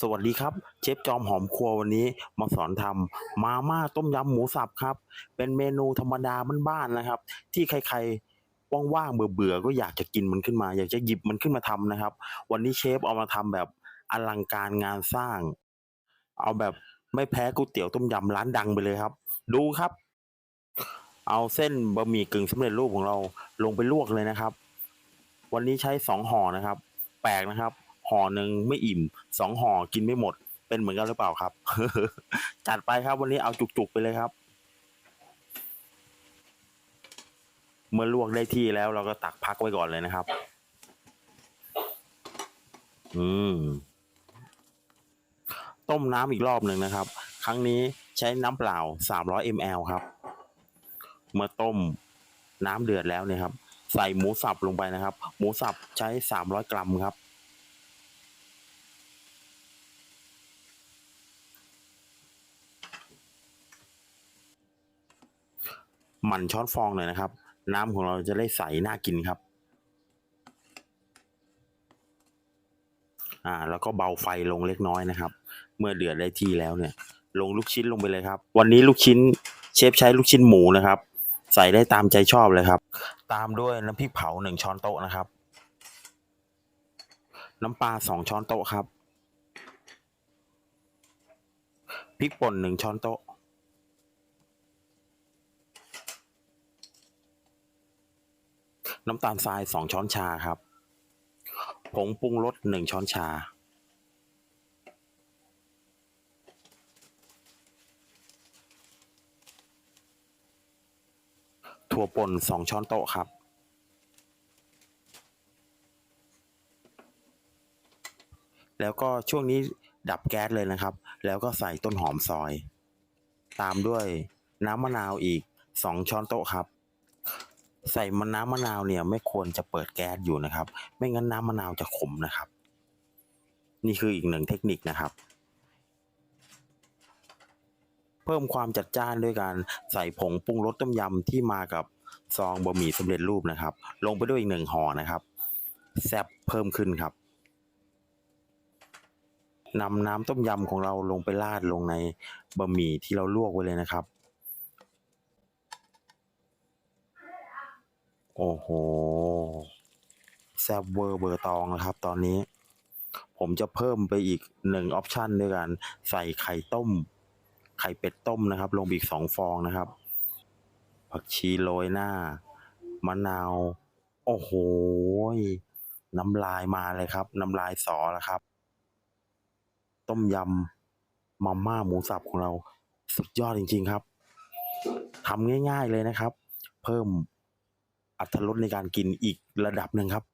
สวัสดีครับ เชฟจอมหอมครัววันนี้มาสอนทำมาม่าต้มยำหมูสับครับ เป็นเมนูธรรมดาบ้านๆนะครับ ที่ใครๆว่างๆเบื่อๆก็อยากจะกินมันขึ้นมา อยากจะหยิบมันขึ้นมาทำนะครับ วันนี้เชฟเอามาทำแบบอลังการงานสร้าง เอาแบบไม่แพ้ก๋วยเตี๋ยวต้มยำร้านดังไปเลยครับ ดูครับ เอาเส้นบะหมี่กึ่งสำเร็จรูปของเราลงไปลวกเลยนะครับ วันนี้ใช้สองห่อนะครับ แปลกนะครับ ห่อหนึ่งไม่อิ่มสองห่อกินไม่หมด เป็นเหมือนกันหรือเปล่าครับ จัดไปครับวันนี้เอาจุกๆไปเลยครับ เมื่อลวกได้ที่แล้วเราก็ตักพักไว้ก่อนเลยนะครับ อืม ต้มน้ำอีกรอบหนึ่งนะครับ ครั้งนี้ใช้น้ำเปล่า 300 ml ครับ เมื่อต้มน้ำเดือดแล้วเนี่ยครับ ใส่หมูสับลงไปนะครับ หมูสับใช้ 300 กรัมครับ หมั่นช้อนฟองหน่อยนะครับ น้ำของเราจะได้ใสน่ากินครับ อ่า แล้วก็เบาไฟลงเล็กน้อยนะครับ เมื่อเดือดได้ที่แล้วเนี่ย ลงลูกชิ้นลงไปเลยครับ วันนี้ลูกชิ้นเชฟใช้ลูกชิ้นหมูนะครับ ใส่ได้ตามใจชอบเลยครับ ตามด้วยน้ำพริกเผาหนึ่งช้อนโต๊ะนะครับ น้ำปลาสองช้อนโต๊ะครับพริกป่นหนึ่งช้อนโต๊ะ น้ำตาลทรายสองช้อนชาครับ ผงปรุงรสหนึ่งช้อนชา ถั่วป่นสองช้อนโต๊ะครับ แล้วก็ช่วงนี้ดับแก๊สเลยนะครับ แล้วก็ใส่ต้นหอมซอย ตามด้วยน้ำมะนาวอีกสองช้อนโต๊ะครับ ใส่มันน้ำมะนาวเนี่ยไม่ควรจะเปิดแก๊สอยู่นะครับ ไม่งั้นน้ำมะนาวจะขมนะครับ นี่คืออีกหนึ่งเทคนิคนะครับ เพิ่มความจัดจ้านด้วยการใส่ผงปรุงรสต้มยำที่มากับซองบะหมี่สำเร็จรูปนะครับ ลงไปด้วยอีกหนึ่งห่อนะครับแซ่บเพิ่มขึ้นครับนำน้ำต้มยำของเราลงไปราดลงในบะหมี่ที่เราลวกไว้เลยนะครับ โอ้โหแซบเวอร์เบอร์ตองนะครับ ตอนนี้ ผมจะเพิ่มไปอีกหนึ่งออปชันด้วยกันใส่ไข่ต้ม ไข่เป็ดต้มนะครับ ลงอีกสองฟองนะครับ ผักชีโรยหน้า มะนาว โอ้โห น้ำลายมาเลยครับ น้ำลายสอแล้วครับ ต้มยำมาม่าหมูสับของเรา สุดยอดจริง ๆครับทำง่าย ๆเลยนะครับ เพิ่ม อัตรลดในการกินอีกระดับหนึ่งครับ